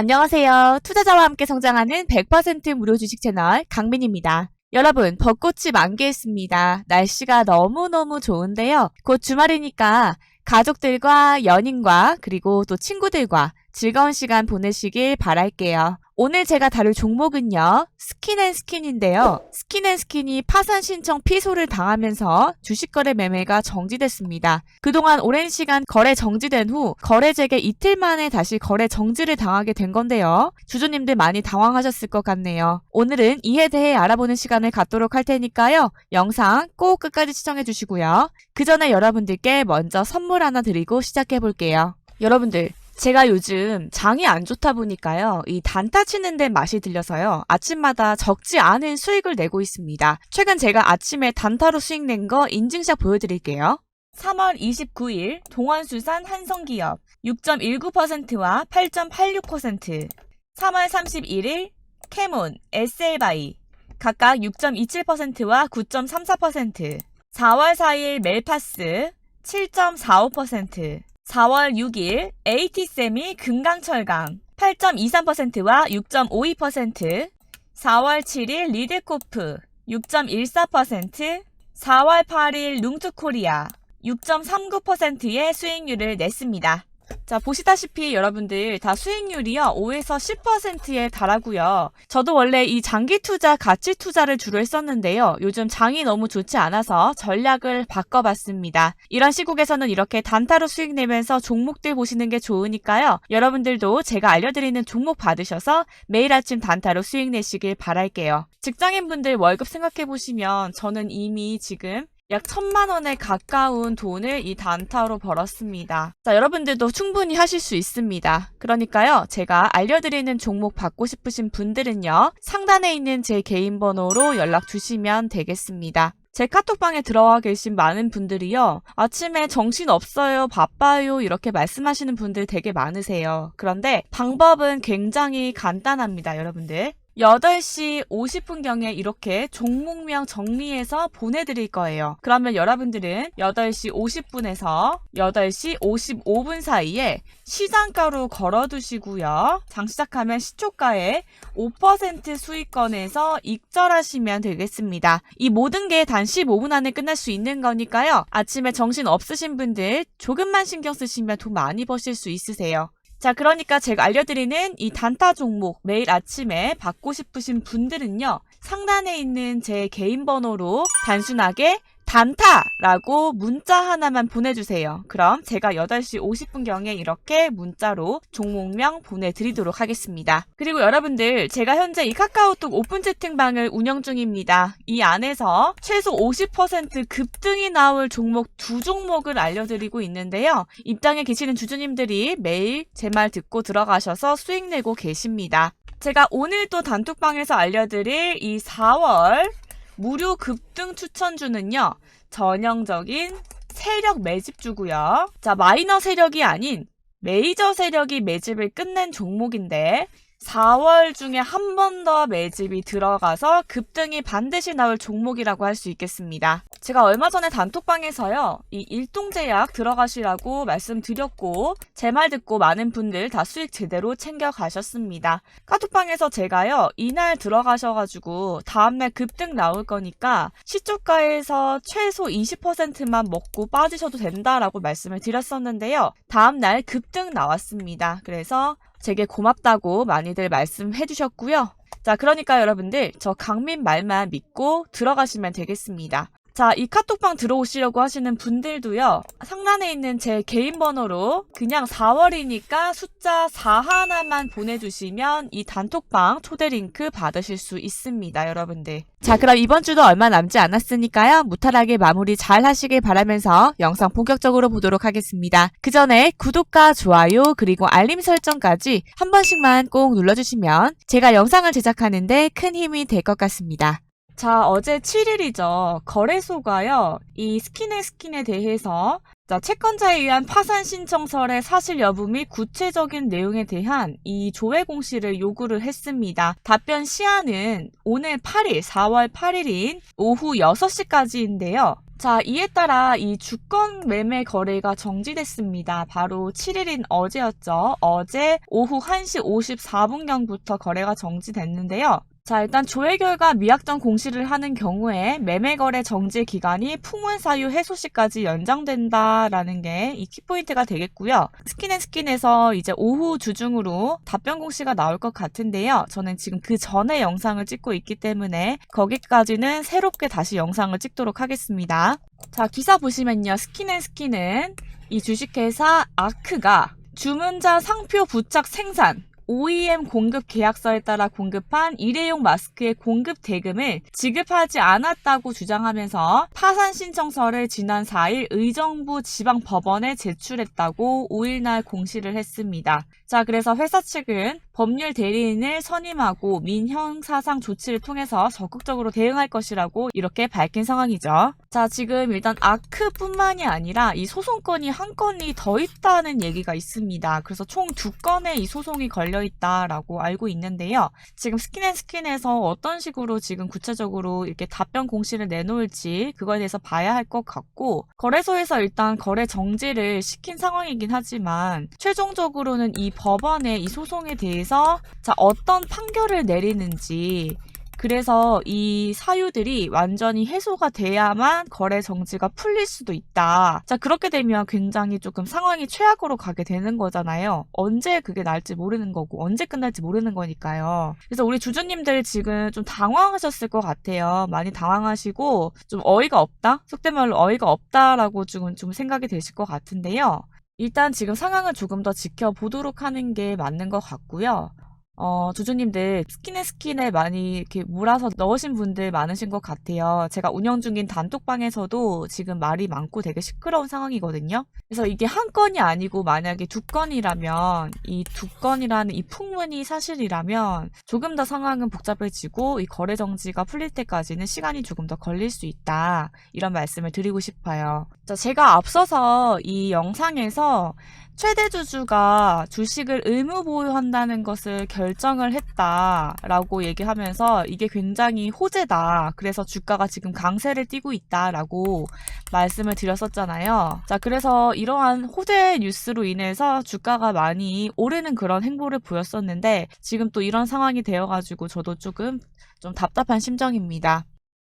안녕하세요. 투자자와 함께 성장하는 100% 무료 주식 채널 강민입니다. 여러분, 벚꽃이 만개했습니다. 날씨가 너무너무 좋은데요. 곧 주말이니까 가족들과 연인과 그리고 또 친구들과 즐거운 시간 보내시길 바랄게요. 오늘 제가 다룰 종목은요. 스킨앤스킨인데요. 스킨앤스킨이 파산 신청 피소를 당하면서 주식거래 매매가 정지됐습니다. 그동안 오랜 시간 거래 정지된 후 거래 재개 이틀 만에 다시 거래 정지를 당하게 된 건데요. 주주님들 많이 당황하셨을 것 같네요. 오늘은 이에 대해 알아보는 시간을 갖도록 할 테니까요. 영상 꼭 끝까지 시청해 주시고요. 그 전에 여러분들께 먼저 선물 하나 드리고 시작해 볼게요. 여러분들 제가 요즘 장이 안 좋다 보니까요. 이 단타 치는 데 맛이 들려서요. 아침마다 적지 않은 수익을 내고 있습니다. 최근 제가 아침에 단타로 수익 낸 거 인증샷 보여드릴게요. 3월 29일 동원수산 한성기업 6.19%와 8.86% 3월 31일 캐몬, SL바이 각각 6.27%와 9.34% 4월 4일 멜파스 7.45% 4월 6일 AT세미 금강철강 8.23%와 6.52% 4월 7일 리드코프 6.14% 4월 8일 룽투코리아 6.39%의 수익률을 냈습니다. 자, 보시다시피 여러분들 다 수익률이요, 5에서 10%에 달하고요. 저도 원래 이 장기 투자, 가치 투자를 주로 했었는데요. 요즘 장이 너무 좋지 않아서 전략을 바꿔봤습니다. 이런 시국에서는 이렇게 단타로 수익 내면서 종목들 보시는 게 좋으니까요. 여러분들도 제가 알려드리는 종목 받으셔서 매일 아침 단타로 수익 내시길 바랄게요. 직장인분들 월급 생각해보시면 저는 이미 지금 약 천만 원에 가까운 돈을 이 단타로 벌었습니다. 자, 여러분들도 충분히 하실 수 있습니다. 그러니까요, 제가 알려드리는 종목 받고 싶으신 분들은요, 상단에 있는 제 개인 번호로 연락 주시면 되겠습니다. 제 카톡방에 들어와 계신 많은 분들이요, 아침에 정신 없어요, 바빠요, 이렇게 말씀하시는 분들 되게 많으세요. 그런데 방법은 굉장히 간단합니다, 여러분들. 8시 50분경에 이렇게 종목명 정리해서 보내드릴 거예요. 그러면 여러분들은 8시 50분에서 8시 55분 사이에 시장가로 걸어두시고요. 장 시작하면 시초가에 5% 수익권에서 익절하시면 되겠습니다. 이 모든 게 단 15분 안에 끝날 수 있는 거니까요. 아침에 정신 없으신 분들 조금만 신경 쓰시면 돈 많이 버실 수 있으세요. 자, 그러니까 제가 알려드리는 이 단타 종목 매일 아침에 받고 싶으신 분들은요, 상단에 있는 제 개인 번호로 단순하게 단타라고 문자 하나만 보내주세요. 그럼 제가 8시 50분경에 이렇게 문자로 종목명 보내드리도록 하겠습니다. 그리고 여러분들, 제가 현재 이 카카오톡 오픈 채팅방을 운영 중입니다. 이 안에서 최소 50% 급등이 나올 종목 두 종목을 알려드리고 있는데요. 입장에 계시는 주주님들이 매일 제 말 듣고 들어가셔서 수익 내고 계십니다. 제가 오늘 또 단톡방에서 알려드릴 이 4월 무료 급등 추천주는요. 전형적인 세력 매집주고요. 자, 마이너 세력이 아닌 메이저 세력이 매집을 끝낸 종목인데 4월 중에 한 번 더 매집이 들어가서 급등이 반드시 나올 종목이라고 할 수 있겠습니다. 제가 얼마 전에 단톡방에서요, 이 일동제약 들어가시라고 말씀드렸고, 제 말 듣고 많은 분들 다 수익 제대로 챙겨 가셨습니다. 카톡방에서 제가요, 이날 들어가셔가지고, 다음날 급등 나올 거니까, 시초가에서 최소 20%만 먹고 빠지셔도 된다라고 말씀을 드렸었는데요. 다음날 급등 나왔습니다. 그래서 제게 고맙다고 많이들 말씀해 주셨고요. 자, 그러니까 여러분들 저 강민 말만 믿고 들어가시면 되겠습니다. 자, 이 카톡방 들어오시려고 하시는 분들도요, 상단에 있는 제 개인 번호로 그냥 4월이니까 숫자 4 하나만 보내주시면 이 단톡방 초대 링크 받으실 수 있습니다, 여러분들. 자, 그럼 이번 주도 얼마 남지 않았으니까요, 무탈하게 마무리 잘 하시길 바라면서 영상 본격적으로 보도록 하겠습니다. 그 전에 구독과 좋아요, 그리고 알림 설정까지 한 번씩만 꼭 눌러주시면 제가 영상을 제작하는데 큰 힘이 될 것 같습니다. 자, 어제 7일이죠. 거래소가요, 이 스킨앤스킨에 대해서 자, 채권자에 의한 파산 신청서의 사실 여부 및 구체적인 내용에 대한 이 조회 공시를 요구를 했습니다. 답변 시한은 오늘 8일, 4월 8일인 오후 6시까지인데요. 자, 이에 따라 이 주권 매매 거래가 정지됐습니다. 바로 7일인 어제였죠. 어제 오후 1시 54분경부터 거래가 정지됐는데요. 자, 일단 조회 결과 미약정 공시를 하는 경우에 매매 거래 정지 기간이 풍문 사유 해소 시까지 연장된다라는 게 이 키포인트가 되겠고요. 스킨앤스킨에서 이제 오후 주중으로 답변 공시가 나올 것 같은데요. 저는 지금 그 전에 영상을 찍고 있기 때문에 거기까지는 새롭게 다시 영상을 찍도록 하겠습니다. 자, 기사 보시면요. 스킨앤스킨은 이 주식회사 아크가 주문자 상표 부착 생산 OEM 공급 계약서에 따라 공급한 일회용 마스크의 공급 대금을 지급하지 않았다고 주장하면서 파산 신청서를 지난 4일 의정부 지방법원에 제출했다고 5일날 공시를 했습니다. 자, 그래서 회사 측은 법률 대리인을 선임하고 민형사상 조치를 통해서 적극적으로 대응할 것이라고 이렇게 밝힌 상황이죠. 자, 지금 일단 아크뿐만이 아니라 이 소송건이 한 건이 더 있다는 얘기가 있습니다. 그래서 총 두 건의 이 소송이 걸려 있다라고 알고 있는데요. 지금 스킨앤스킨에서 어떤 식으로 지금 구체적으로 이렇게 답변 공시를 내놓을지 그거에 대해서 봐야 할 것 같고 거래소에서 일단 거래 정지를 시킨 상황이긴 하지만 최종적으로는 이 법원의 이 소송에 대해서 자 어떤 판결을 내리는지 그래서 이 사유들이 완전히 해소가 돼야만 거래 정지가 풀릴 수도 있다. 자, 그렇게 되면 굉장히 조금 상황이 최악으로 가게 되는 거잖아요. 언제 그게 날지 모르는 거고, 언제 끝날지 모르는 거니까요. 그래서 우리 주주님들 지금 좀 당황하셨을 것 같아요. 많이 당황하시고, 좀 어이가 없다? 속된 말로 어이가 없다라고 좀, 좀 생각이 되실 것 같은데요. 일단 지금 상황을 조금 더 지켜보도록 하는 게 맞는 것 같고요. 어, 주주님들 스킨에 스킨에 많이 이렇게 몰아서 넣으신 분들 많으신 것 같아요. 제가 운영 중인 단톡방에서도 지금 말이 많고 되게 시끄러운 상황이거든요. 그래서 이게 한 건이 아니고 만약에 두 건이라면 이 두 건이라는 이 풍문이 사실이라면 조금 더 상황은 복잡해지고 이 거래 정지가 풀릴 때까지는 시간이 조금 더 걸릴 수 있다. 이런 말씀을 드리고 싶어요. 자, 제가 앞서서 이 영상에서 최대 주주가 주식을 의무 보유한다는 것을 결정을 했다라고 얘기하면서 이게 굉장히 호재다. 그래서 주가가 지금 강세를 띠고 있다라고 말씀을 드렸었잖아요. 자, 그래서 이러한 호재 뉴스로 인해서 주가가 많이 오르는 그런 행보를 보였었는데 지금 또 이런 상황이 되어가지고 저도 조금 좀 답답한 심정입니다.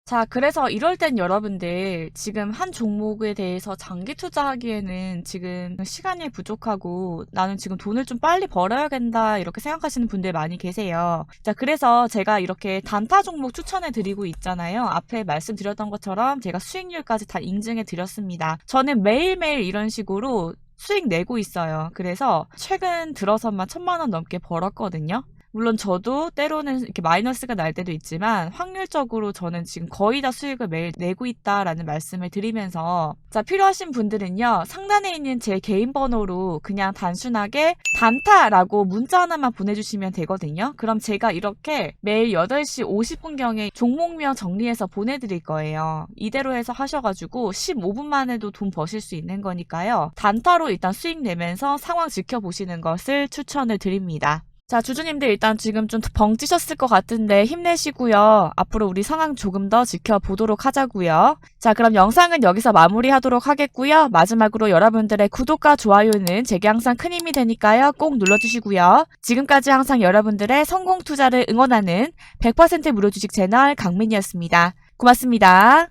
자, 그래서 이럴 땐 여러분들 지금 한 종목에 대해서 장기 투자하기에는 지금 시간이 부족하고 나는 지금 돈을 좀 빨리 벌어야 된다 이렇게 생각하시는 분들 많이 계세요. 자, 그래서 제가 이렇게 단타 종목 추천해 드리고 있잖아요. 앞에 말씀드렸던 것처럼 제가 수익률까지 다 인증해 드렸습니다. 저는 매일매일 이런 식으로 수익 내고 있어요. 그래서 최근 들어서만 천만 원 넘게 벌었거든요. 물론 저도 때로는 이렇게 마이너스가 날 때도 있지만 확률적으로 저는 지금 거의 다 수익을 매일 내고 있다라는 말씀을 드리면서 자 필요하신 분들은요 상단에 있는 제 개인 번호로 그냥 단순하게 단타라고 문자 하나만 보내주시면 되거든요. 그럼 제가 이렇게 매일 8시 50분경에 종목명 정리해서 보내드릴 거예요. 이대로 해서 하셔가지고 15분만 해도 돈 버실 수 있는 거니까요. 단타로 일단 수익 내면서 상황 지켜보시는 것을 추천을 드립니다 자, 주주님들 일단 지금 좀 벙찌셨을 것 같은데 힘내시고요. 앞으로 우리 상황 조금 더 지켜보도록 하자고요. 자, 그럼 영상은 여기서 마무리하도록 하겠고요. 마지막으로 여러분들의 구독과 좋아요는 제게 항상 큰 힘이 되니까요. 꼭 눌러주시고요. 지금까지 항상 여러분들의 성공 투자를 응원하는 100% 무료 주식 채널 강민이었습니다. 고맙습니다.